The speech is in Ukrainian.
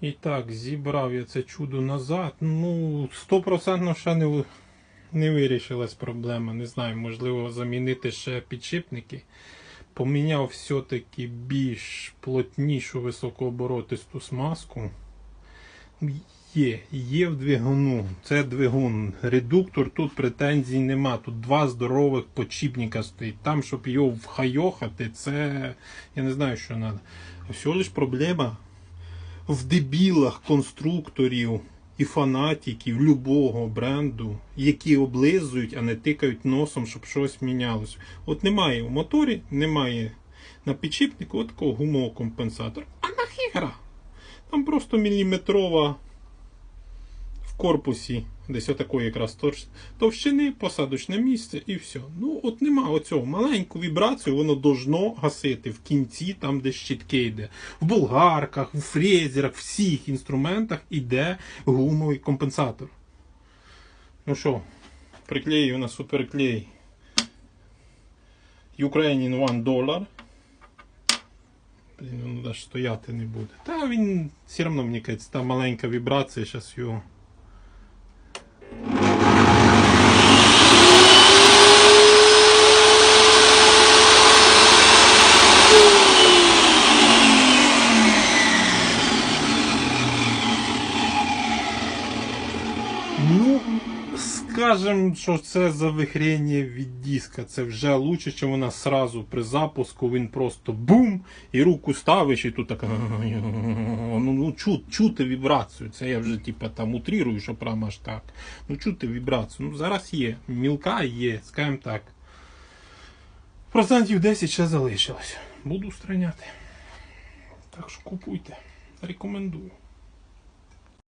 І так, зібрав я це чудо назад. Ну, стопроцентно ще не, не вирішилась проблема. Не знаю, можливо, замінити ще підшипники. Поміняв все-таки більш плотнішу високооборотисту смазку. Є, є в двигуну. Це двигун. Редуктор, тут претензій нема. Тут два здорових подшипника стоїть. Там, щоб його вхайохати, це я не знаю, що треба. Всього лиш проблема в дебілах конструкторів і фанатиків любого бренду, які облизують, а не тикають носом, щоб щось мінялося. От немає в моторі, немає на підшипнику такого гумового компенсатора. А нахіра? Там просто міліметрова в корпусі, десь отакої якраз товщини, посадочне місце і все. Ну, от нема оцього. Маленьку вібрацію воно должно гасити в кінці, там, де щітки йде. В болгарках, в фрезерах, в всіх інструментах іде гумовий компенсатор. Ну що, приклею на суперклей Ukrainian One Dollar. Блін, воно навіть стояти не буде. Та він все одно мені кажеться, та маленька вібрація, зараз його. Ну, скажем, що це завихрення від диска. Це вже лучше, ніж вона сразу при запуску він просто бум! І руку ставиш, і тут так. Ну, ну чу, чути вібрацію. Це я вже типа там утрірую, що прямо аж так. Ну чути вібрацію. Ну зараз є. Мілка є, скажімо так. Процентів 10 ще залишилось. Буду устраняти. Так що купуйте. Рекомендую.